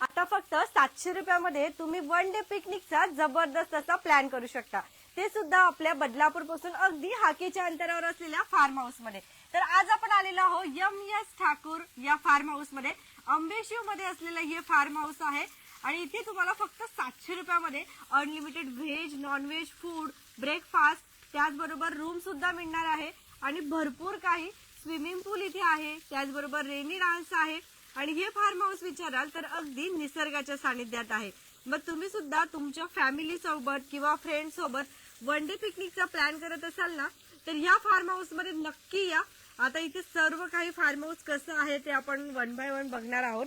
आता फक्त सातशे रुपयामध्ये तुम्ही वन डे पिकनिकचा जबरदस्त असा प्लॅन करू शकता. ते सुद्धा आपल्या बदलापूरपासून अगदी हाकेच्या अंतरावर असलेल्या फार्म हाऊसमध्ये. तर आज आपण आलेलो आहोत यम यस ठाकूर या फार्म हाऊसमध्ये. अंबेशिवमध्ये असलेलं हे फार्म हाऊस आहे. आणि इथे तुम्हाला फक्त सातशे रुपयामध्ये unlimited veg non veg food breakfast त्याचबरोबर रूम सुद्धा मिळणार आहे. आणि भरपूर काही स्विमिंग पूल इथे आहे. त्याचबरोबर रेनी डान्स आहे. आणि हे फार्म हाऊस विचाराल तर अगदी निसर्गाच्या सानिध्यात आहे. मग तुम्ही सुद्धा तुमच्या फॅमिली सोबत किंवा फ्रेंड सोबत वन डे पिकनिकचा प्लॅन करत असाल ना तर ह्या फार्म हाऊसमध्ये नक्की या. आता इथे सर्व काही फार्म हाऊस कसं आहे ते आपण वन बाय वन बघणार आहोत.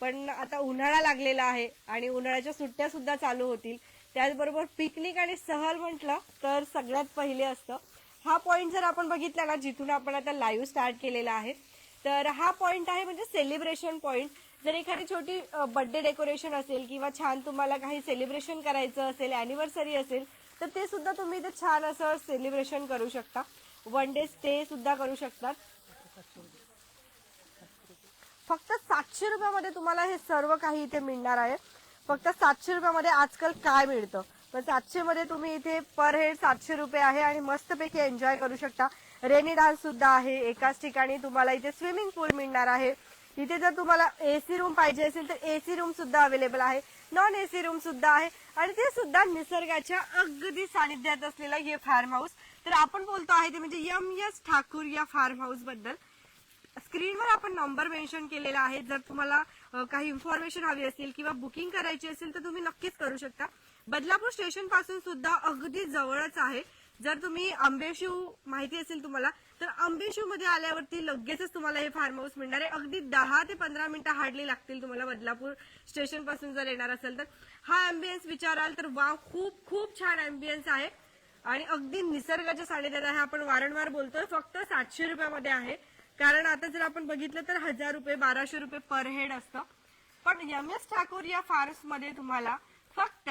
पण आता उन्हाळा लागलेला आहे आणि उन्हाळ्याच्या सुट्ट्या सुद्धा चालू होतील. त्याचबरोबर पिकनिक आणि सहल म्हटलं तर सगळ्यात पहिले असतं. हा पॉईंट जर आपण बघितला ना जिथून आपण आता लाईव्ह स्टार्ट केलेला आहे तर हा पॉइंट आहे म्हणजे सेलिब्रेशन पॉइंट जर एखादी छोटी बर्थडे डेकोरेशन असेल किंवा छान तुम्हाला काही सेलिब्रेशन करायचं असेल अॅनिव्हर्सरी असेल तर ते सुद्धा तुम्ही इथे छान असं सेलिब्रेशन करू शकता. वन डे स्टे सुद्धा करू शकतात फक्त सातशे रुपयामध्ये तुम्हाला हे सर्व काही इथे मिळणार आहे. फक्त सातशे रुपयामध्ये आजकाल काय मिळतं? पण सातशे मध्ये तुम्ही इथे पर हेड सातशे रुपये आहे आणि मस्तपैकी एन्जॉय करू शकता. रेनी डान्स सुद्धा आहे. एकाच ठिकाणी तुम्हाला इथे स्विमिंग पूल मिळणार आहे. इथे जर तुम्हाला एसी रूम पाहिजे असेल तर एसी रूम सुद्धा अवेलेबल आहे. नॉन एसी रूम सुद्धा आहे. आणि ते सुद्धा निसर्गाच्या अगदी सानिध्यात असलेलं हे फार्म हाऊस तर आपण बोलतो आहे ते म्हणजे यम यस ठाकूर या फार्म हाऊसबद्दल. स्क्रीनवर आपण नंबर मेन्शन केलेला आहे. जर तुम्हाला काही इन्फॉर्मेशन हवी असेल किंवा बुकिंग करायची असेल तर तुम्ही नक्कीच करू शकता. बदलापूर स्टेशनपासून सुद्धा अगदी जवळच आहे. जर तुम्ही आंबेशिव माहिती असेल तुम्हाला तर आंबेशिवमध्ये आल्यावरती लगेचच तुम्हाला हे फार्म हाऊस मिळणार आहे. अगदी दहा ते पंधरा मिनिटं हार्डली लागतील तुम्हाला बदलापूर स्टेशनपासून जर येणार असेल तर. हा अँबियन्स विचाराल तर वा खूप खूप छान अँबियन्स आहे. आणि अगदी निसर्गाच्या सानिध्यात आहे. आपण वारंवार बोलतोय फक्त सातशे रुपयामध्ये आहे. कारण आता जर आपण बघितलं तर हजार रुपये बाराशे रुपये पर हेड असतं. पण एम एस ठाकूर या फार्म्समध्ये तुम्हाला फक्त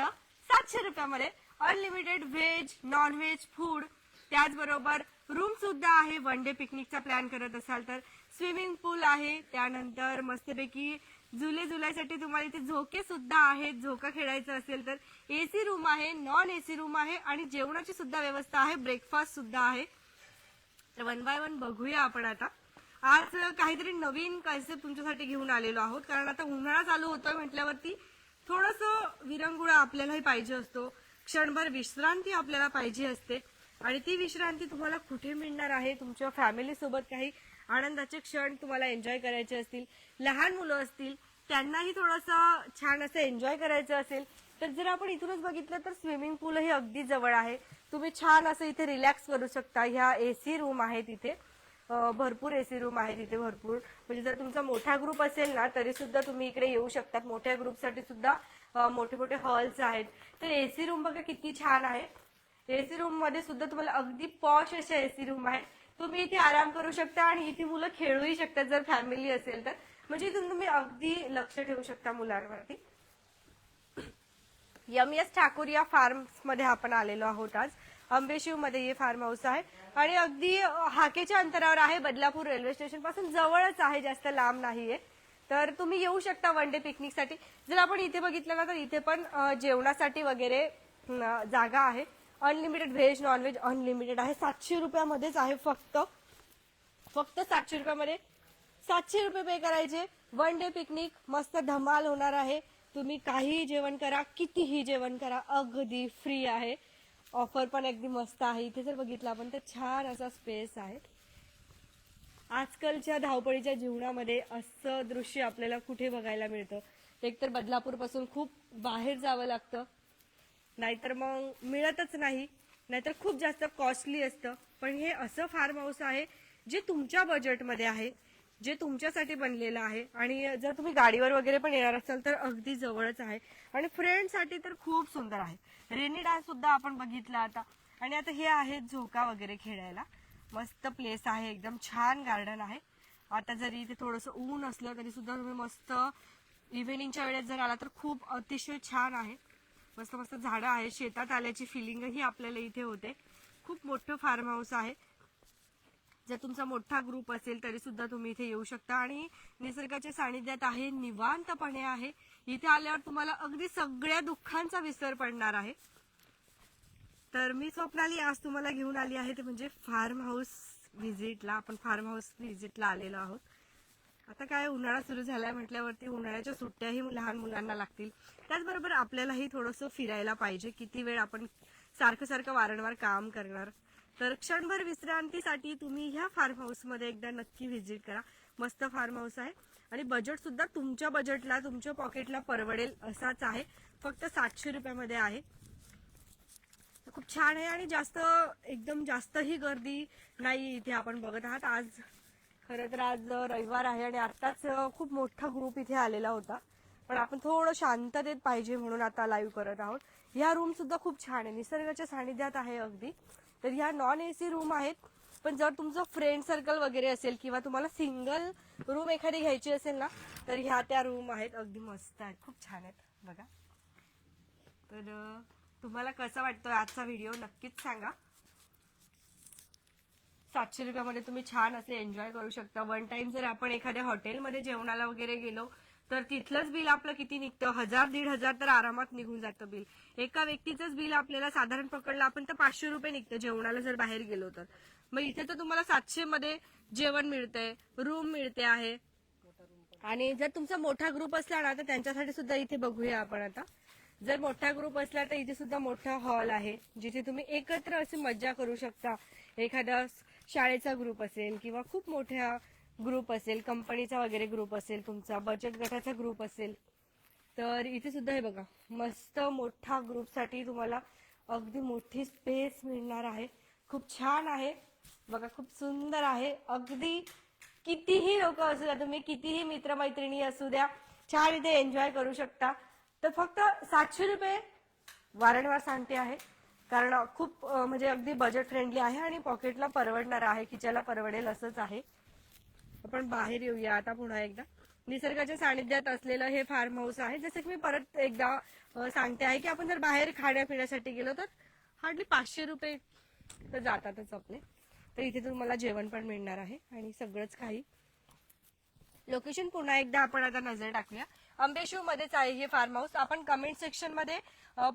सातशे रुपयामध्ये unlimited veg non veg food त्याचबरोबर रूम सुद्धा आहे. वन डे पिकनिकचा प्लॅन करत असाल तर स्विमिंग पूल आहे. त्यानंतर मस्तपैकी झुले जुलैसाठी तुम्हाला इथे झोके सुद्धा आहेत. झोका खेळायचं असेल तर एसी रूम आहे नॉन एसी रूम आहे आणि जेवणाची सुद्धा व्यवस्था आहे. ब्रेकफास्ट सुद्धा आहे. तर वन बाय वन बघूया आपण आता. आज काहीतरी नवीन कन्सेप्ट तुमच्यासाठी घेऊन आलेलो आहोत. कारण आता उन्हाळा चालू होतोय म्हटल्यावरती थोडस विरंगुळा आपल्यालाही पाहिजे असतो. क्षणभर विश्रांती आपल्याला पाहिजे असते. आणि ती विश्रांती तुम्हाला कुठे मिळणार आहे? तुमच्या फॅमिलीसोबत काही आनंदाचे क्षण तुम्हाला एन्जॉय करायचे असतील लहान मुलं असतील त्यांनाही थोडंसं छान असं एन्जॉय करायचं असेल तर जर आपण इथूनच बघितलं तर स्विमिंग पूलही अगदी जवळ आहे. तुम्ही छान असं इथे रिलॅक्स करू शकता. ह्या एसी रूम आहेत इथे. भरपूर एसी रूम आहे तिथे भरपूर. म्हणजे जर तुमचा मोठा ग्रुप असेल ना तरी सुद्धा तुम्ही इकडे येऊ शकतात. मोठ्या ग्रुपसाठी सुद्धा मोठे मोठे हॉल्स आहेत. तर एसी रूम बघा किती छान आहे. एसी रूममध्ये सुद्धा तुम्हाला अगदी पॉश अशा एसी रूम आहे तुम्ही इथे आराम करू शकता आणि इथे मुलं खेळूही शकतात जर फॅमिली असेल तर. म्हणजे इथून तुम्ही अगदी लक्ष ठेवू शकता मुलांवरती. यम एस ठाकूर या फार्म्समध्ये आपण आलेलो आहोत आज. अंबेशिवमध्ये हे फार्म हाऊस आहे. आणि अगदी हाकेच्या अंतरावर आहे बदलापूर रेल्वे स्टेशन. पासून जवळच आहे जास्त लांब नाहीये. तर तुम्ही येऊ शकता वन डे पिकनिकसाठी. जर आपण इथे बघितलं ना तर इथे पण जेवणासाठी वगैरे जागा आहे. अनलिमिटेड व्हेज नॉनव्हेज अनलिमिटेड आहे. सातशे रुपयामध्येच आहे फक्त. फक्त सातशे रुपयामध्ये. सातशे रुपये पे करायचे. वन डे पिकनिक मस्त धमाल होणार आहे. तुम्ही काहीही जेवण करा कितीही जेवण करा अगदी फ्री आहे. ऑफर पण अगदी मस्त आहे. इथे जर बघितलं आपण तर छान असा स्पेस आहे. आजकालच्या धावपळीच्या जीवनामध्ये असं दृश्य आपल्याला कुठे बघायला मिळतं? एकतर बदलापूरपासून खूप बाहेर जावं लागतं. नाहीतर मग मिळतच नाही. नाहीतर खूप जास्त कॉस्टली असतं. पण हे असं फार्म हाऊस आहे जे तुमच्या बजेटमध्ये आहे. जे तुमच्यासाठी बनलेलं आहे. आणि जर तुम्ही गाडीवर वगैरे पण येणार असाल तर अगदी जवळच आहे. आणि फ्रेंडसाठी तर खूप सुंदर आहे. रेनी डान्स सुद्धा आपण बघितला आता. आणि आता हे आहे झोका वगैरे खेळायला. मस्त प्लेस आहे. एकदम छान गार्डन आहे. आता जरी इथे थोडंसं ऊन असलं तरी सुद्धा तुम्ही मस्त इव्हिनिंगच्या वेळेस जर आला तर खूप अतिशय छान आहे. मस्त मस्त झाडं आहे शेतात आल्याची फिलिंगही आपल्याला इथे होते. खूप मोठं फार्म हाऊस आहे. जर तुमचा मोठा ग्रुप असेल तरी सुद्धा तुम्ही इथे येऊ शकता. आणि निसर्गाच्या सानिध्यात आहे निवांतपणे आहे. इथे आल्यावर तुम्हाला अगदी सगळ्या दुःखांचा विसर पडणार आहे. तर मी स्वप्नाली आज तुम्हाला घेऊन आली आहे ते म्हणजे फार्म हाऊस व्हिजिटला आपण फार्म हाऊस व्हिजिटला आलेलो आहोत. आता काय उन्हाळा सुरू झालाय म्हटल्यावरती उन्हाळ्याच्या सुट्ट्याही लहान मुलांना लागतील. त्याचबरोबर आपल्यालाही थोडंसं फिरायला पाहिजे. किती वेळ आपण सारखं सारखं वारंवार काम करणार. तर क्षणभर विश्रांतीसाठी तुम्ही ह्या फार्म हाऊसमध्ये एकदा नक्की व्हिजिट करा. मस्त फार्म हाऊस आहे. आणि बजेट सुद्धा तुमच्या बजेटला तुमच्या पॉकेटला परवडेल असाच आहे. फक्त सातशे रुपयामध्ये आहे. खूप छान आहे आणि जास्त एकदम जास्तही गर्दी नाही इथे आपण बघत आहात. आज खरं तर आज रविवार आहे आणि आत्ताच खूप मोठा ग्रुप इथे आलेला होता. पण आपण थोडं शांततेत पाहिजे म्हणून आता लाईव्ह करत आहोत. ह्या रूम सुद्धा खूप छान आहे. निसर्गाच्या सानिध्यात आहे अगदी. तर ह्या नॉन एसी रूम आहेत. पण जर तुमचं फ्रेंड सर्कल वगैरे असेल किंवा तुम्हाला सिंगल रूम एखादी घ्यायची असेल ना तर ह्या त्या रूम आहेत. अगदी मस्त आहेत. खूप छान आहेत. बघा. तर तुम्हाला कसा वाटतो आजचा व्हिडिओ नक्कीच सांगा. सातशे रुपयामध्ये तुम्ही छान असे एन्जॉय करू शकता. वन टाइम जर आपण एखाद्या हॉटेलमध्ये जेवणाला वगैरे गेलो तर तिथलंच बिल आपलं किती निघतं? हजार दीड हजार तर आरामात निघून जातं बिल. एका व्यक्तीचंच बिल आपल्याला साधारण पकडलं आपण तर पाचशे रुपये निघतं जेवणाला जर बाहेर गेलो तर. मग इथे तर तुम्हाला सातशे मध्ये जेवण मिळतंय रूम मिळते आहे. आणि जर तुमचा मोठा ग्रुप असला ना तर त्यांच्यासाठी सुद्धा इथे बघूया आपण आता. जर मोठा ग्रुप असला तर इथे सुद्धा मोठा हॉल आहे जिथे तुम्ही एकत्र अशी मज्जा करू शकता. एखादा शाळेचा ग्रुप असेल किंवा खूप मोठ्या ग्रुप असेल कंपनीचा वगैरे ग्रुप असेल तुमचा बचत गटाचा ग्रुप असेल तर इथे सुद्धा हे बघा मस्त मोठा ग्रुपसाठी तुम्हाला अगदी मोठी स्पेस मिळणार आहे. खूप छान आहे. बघा खूप सुंदर आहे. अगदी कितीही लोक असू द्या तुम्ही कितीही मित्रमैत्रिणी असू द्या छान इथे एन्जॉय करू शकता. तर फक्त सातशे रुपये वारंवार सांगते आहे. कारण खूप म्हणजे अगदी बजेट फ्रेंडली आहे आणि पॉकेटला परवडणार आहे खिच्याला परवडेल असंच आहे. आपण बाहेर येऊया आता पुन्हा एकदा. निसर्गाच्या सानिध्यात असलेलं हे फार्म हाऊस आहे. जसं की मी परत एकदा सांगते आहे की आपण जर बाहेर खाण्यापिण्यासाठी गेलो तर हार्डली पाचशे रुपये तर जातातच आपले. तर इथे तुम्हाला जेवण पण मिळणार आहे आणि सगळंच काही. लोकेशन पुन्हा एकदा आपण आता नजर टाकूया. अंबेशिव मध्येच आहे हे फार्म हाऊस आपण कमेंट सेक्शनमध्ये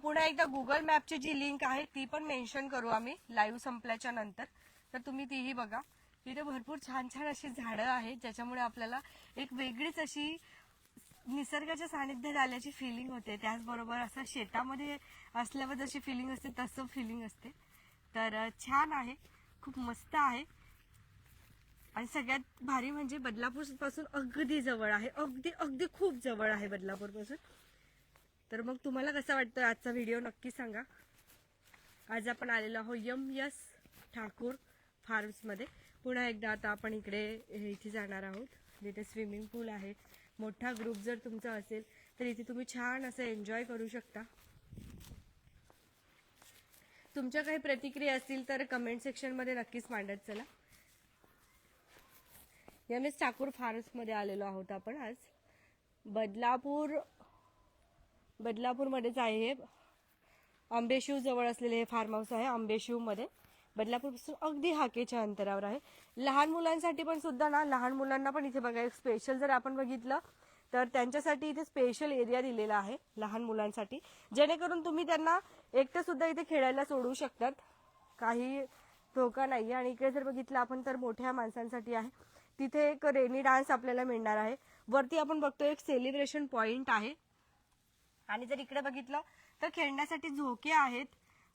पुन्हा एकदा गुगल मॅपची जी लिंक आहे ती पण मेन्शन करू आम्ही लाईव्ह संपल्याच्या नंतर. तर तुम्ही तीही बघा. इथे भरपूर छान छान अशी झाडं आहेत ज्याच्यामुळे आपल्याला एक वेगळीच अशी निसर्गाच्या सानिध्यात आल्याची फिलिंग होते. त्याचबरोबर असं शेतामध्ये असल्यावर जशी फिलिंग असते तसं फिलिंग असते. तर छान आहे. खूप मस्त आहे. आणि सगळ्यात भारी म्हणजे बदलापूरपासून अगदी जवळ आहे. अगदी अगदी खूप जवळ आहे बदलापूरपासून तर मग तुम्हाला कसा वाटतो आजचा व्हिडिओ नक्की सांगा. आज आपण आलेलो आहोत यम यस ठाकूर फार्म्समध्ये. पुन्हा एकदा आता आपण इकडे इथे जाणार आहोत. जिथे स्विमिंग पूल आहे. मोठा ग्रुप जर तुमचा असेल तर इथे तुम्ही छान असं एन्जॉय करू शकता. तुमच्या काही प्रतिक्रिया असतील तर कमेंट सेक्शनमध्ये नक्कीच मांडत चला. एम एस ठाकूर फार्म्समध्ये आलेलो आहोत आपण आज. बदलापूर बदलापूरमध्येच आहे हे. आंबेशिव जवळ असलेले हे फार्म हाऊस आहे आंबेशिवमध्ये. बदलापूरपासून अगदी हाकेच्या अंतरावर आहे. लहान मुलांसाठी पण सुद्धा ना लहान मुलांना पण इथे बघा एक स्पेशल जर आपण बघितलं तर त्यांच्यासाठी इथे स्पेशल एरिया दिलेला आहे लहान मुलांसाठी. जेणेकरून तुम्ही त्यांना एकटं सुद्धा इथे खेळायला सोडू शकतात. काही धोका नाही आणि इकडे जर बघितलं आपण तर मोठ्या माणसांसाठी आहे. तिथे एक रेनी डान्स आपल्याला मिळणार आहे. वरती आपण बघतो एक सेलिब्रेशन पॉइंट आहे. आणि जर इकडे बघितलं तर खेळण्यासाठी झोके आहेत.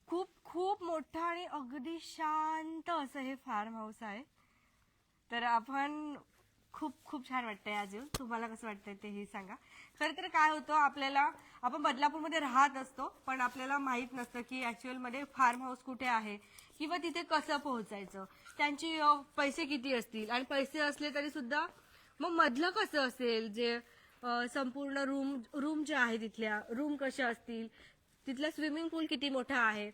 खूप खूप मोठं आणि अगदी शांत असं हे फार्म हाऊस आहे. तर आपण खूप खूप छान वाटतंय आज येऊन तुम्हाला कसं वाटतंय तेही सांगा. खरं तर काय होतं आपल्याला आपण बदलापूरमध्ये राहत असतो पण आपल्याला माहीत नसतं की ऍक्च्युअलमध्ये फार्म हाऊस कुठे आहे किंवा तिथे कसं पोहोचायचं. त्यांची पैसे किती असतील? आणि पैसे असले तरी सुद्धा मग मधलं कसं असेल? जे संपूर्ण रूम रूम ज्या आहे तिथल्या रूम कशा असतील? तिथला स्विमिंग पूल किती मोठा आहे?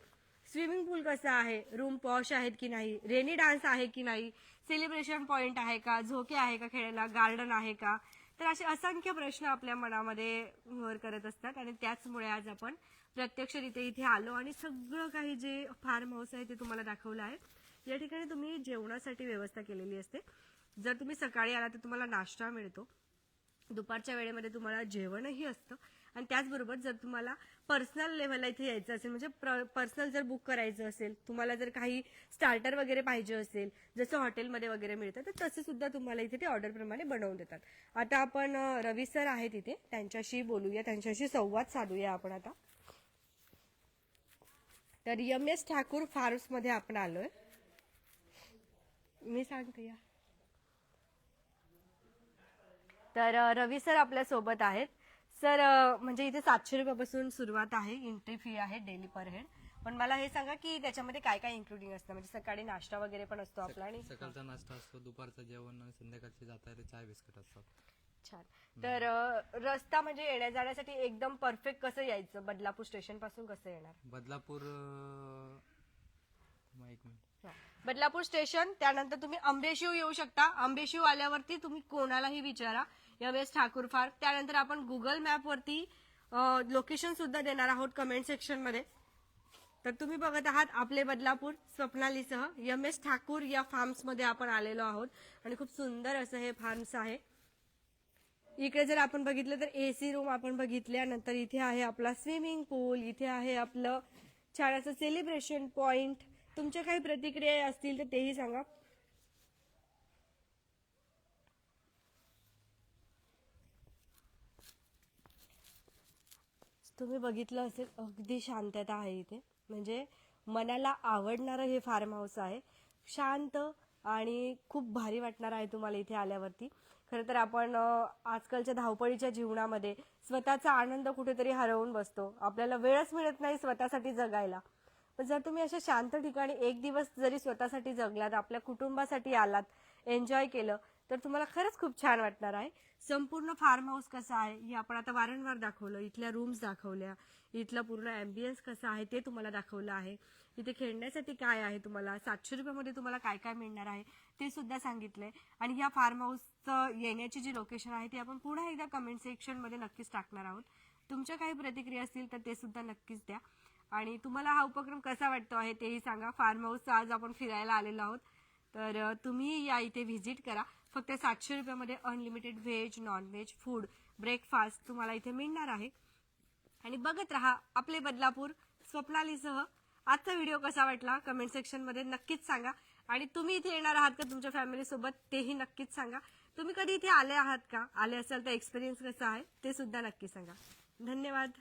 स्विमिंग पूल कसं आहे? रूम पॉश आहेत की नाही? रेनी डान्स आहे की नाही? सेलिब्रेशन पॉइंट आहे का? झोके आहे का खेळायला? गार्डन आहे का? तर असे असंख्य प्रश्न आपल्या मनामध्ये वर करत असतात आणि त्याचमुळे आज आपण प्रत्यक्षरित्या इथे आलो आणि सगळं काही जे फार्म हाऊस आहे ते तुम्हाला दाखवलं आहे. या ठिकाणी तुम्ही जेवणासाठी व्यवस्था केलेली असते. जर तुम्ही सकाळी आला तर तुम्हाला नाश्ता मिळतो. दुपारच्या वेळेमध्ये तुम्हाला जेवणही असतं. आणि त्याचबरोबर जर तुम्हाला पर्सनल लेवलला इथे यायचं असेल म्हणजे पर्सनल जर बुक करायचं असेल तुम्हाला जर काही स्टार्टर वगैरे पाहिजे असेल जसं हॉटेलमध्ये वगैरे मिळतं तर तसं सुद्धा तुम्हाला इथे ते ऑर्डरप्रमाणे बनवून देतात. आता आपण रवी सर आहेत इथे त्यांच्याशी बोलूया त्यांच्याशी संवाद साधूया आपण आता. तर यम एस ठाकूर फार्म्समध्ये आपण आलोय. मी सांगते या. तर रवी सर आपल्यासोबत आहेत. सर म्हणजे इथे सातशे रुपयापासून सुरुवात आहे. एंट्री फी आहे डेली पर हेड पण मला हे सांगा की त्याच्यामध्ये काय काय इन्क्लुडिंग असतं? म्हणजे सकाळी नाश्ता वगैरे पण असतो आपला आणि सकाळचा नाश्ता असतो दुपारचं जेवण आणि संध्याकाळचे जाता येते चाय बिस्किट असतात. छान. तर अ, रस्ता म्हणजे येण्या जाण्यासाठी एकदम परफेक्ट कसं यायचं? बदलापूर स्टेशनपासून कसं येणार? बदलापूर अं, एक मिनिट. बदलापूर स्टेशन त्यानंतर तुम्ही अंबेशिव येऊ शकता. अंबेशिव आल्यावरती तुम्ही कोणालाही विचारा. एम एस ठाकूर फार. त्यानंतर आपण गुगल मॅपवरती लोकेशन सुद्धा देणार आहोत कमेंट सेक्शनमध्ये तर तुम्ही बघत आहात आपले बदलापूर स्वप्नालीसह एम एस ठाकूर या फार्म्समध्ये आपण आलेलो आहोत. आणि खूप सुंदर असं हे फार्म्स आहे. इकडे जर आपण बघितलं तर एसी रूम आपण बघितल्यानंतर इथे आहे आपला स्विमिंग पूल इथे आहे आपलं छान असं सेलिब्रेशन पॉइंट तुमच्या काही प्रतिक्रिया असतील तर तेही सांगा. तुम्ही बघितलं असेल अगदी शांतता आहे इथे. म्हणजे मनाला आवडणारं हे फार्म हाऊस आहे. शांत आणि खूप भारी वाटणार आहे तुम्हाला इथे आल्यावरती. खरं तर आपण आजकालच्या धावपळीच्या जीवनामध्ये स्वतःचा आनंद कुठेतरी हरवून बसतो. आपल्याला वेळच मिळत नाही स्वतःसाठी जगायला. पण जर तुम्ही अशा शांत ठिकाणी एक दिवस जरी स्वतःसाठी जगलात आपल्या कुटुंबासाठी आलात एन्जॉय केलं तर तुम्हाला खरंच खूप छान वाटणार आहे. संपूर्ण फार्म हाऊस कसा आहे हे आपण आता वारंवार दाखवलं. इथल्या रूम्स दाखवल्या. इथला पूर्ण ॲम्बियन्स कसं आहे ते तुम्हाला दाखवलं आहे. इथे खेळण्यासाठी काय आहे तुम्हाला सातशे रुपयामध्ये तुम्हाला काय काय मिळणार आहे ते सुद्धा सांगितलंय. आणि या फार्म हाऊसचं येण्याची जी लोकेशन आहे ती आपण पुन्हा एकदा कमेंट सेक्शनमध्ये नक्कीच टाकणार आहोत. तुमच्या काही प्रतिक्रिया असतील तर ते सुद्धा नक्कीच द्या. आणि तुम्हाला हा उपक्रम कसा वाटतो आहे तेही सांगा. फार्म हाऊसचं आज आपण फिरायला आलेलो आहोत. तर तुम्ही या इथे व्हिजिट करा. फक्त सातशे रुपयामध्ये unlimited veg non veg food breakfast तुम्हाला इथे मिळणार आहे. आणि बघत राहा आपले बदलापूर स्वप्नालीसह. आजचा व्हिडिओ कसा वाटला? कमेंट सेक्शनमध्ये नक्कीच सांगा. आणि तुम्ही इथे येणार आहात का? तुमच्या फॅमिलीसोबत तेही नक्कीच सांगा. तुम्ही कधी इथे आले आहात का? आले असाल तर एक्सपिरियन्स कसा आहे? ते सुद्धा नक्की सांगा. धन्यवाद.